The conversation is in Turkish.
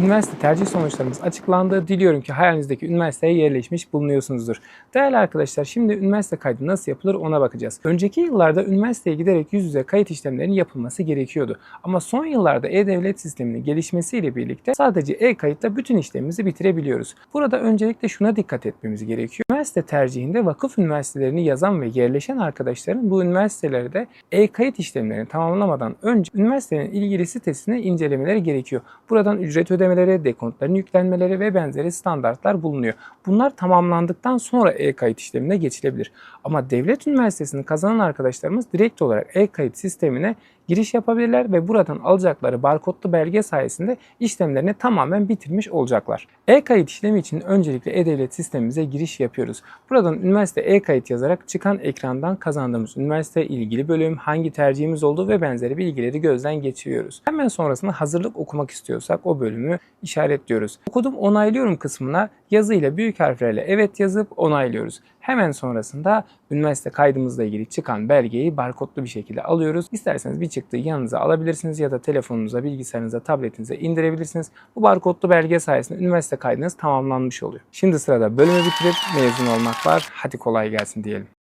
Üniversite tercih sonuçlarımız açıklandı. Diliyorum ki hayalinizdeki üniversiteye yerleşmiş bulunuyorsunuzdur. Değerli arkadaşlar şimdi üniversite kaydı nasıl yapılır ona bakacağız. Önceki yıllarda üniversiteye giderek yüz yüze kayıt işlemlerinin yapılması gerekiyordu. Ama son yıllarda e-devlet sisteminin gelişmesiyle birlikte sadece e-kayıtla bütün işlemimizi bitirebiliyoruz. Burada öncelikle şuna dikkat etmemiz gerekiyor. Üniversite tercihinde vakıf üniversitelerini yazan ve yerleşen arkadaşların bu üniversitelerde e-kayıt işlemlerini tamamlamadan önce üniversitenin ilgili sitesine incelemeleri gerekiyor. Buradan ücret ödemeleri, dekontların yüklenmeleri ve benzeri standartlar bulunuyor. Bunlar tamamlandıktan sonra e-kayıt işlemine geçilebilir. Ama devlet üniversitesini kazanan arkadaşlarımız direkt olarak e-kayıt sistemine giriş yapabilirler ve buradan alacakları barkodlu belge sayesinde işlemlerini tamamen bitirmiş olacaklar. E-kayıt işlemi için öncelikle e-devlet sistemimize giriş yapıyoruz. Buradan üniversite e-kayıt yazarak çıkan ekrandan kazandığımız üniversite ilgili bölüm, hangi tercihimiz olduğu ve benzeri bilgileri gözden geçiriyoruz. Hemen sonrasında hazırlık okumak istiyorsak o bölümü işaretliyoruz. Okudum onaylıyorum kısmına yazıyla büyük harflerle evet yazıp onaylıyoruz. Hemen sonrasında üniversite kaydımızla ilgili çıkan belgeyi barkodlu bir şekilde alıyoruz. İsterseniz bir çıktığı yanınıza alabilirsiniz ya da telefonunuza, bilgisayarınıza, tabletinize indirebilirsiniz. Bu barkodlu belge sayesinde üniversite kaydınız tamamlanmış oluyor. Şimdi sırada bölümü bitirip mezun olmak var. Hadi kolay gelsin diyelim.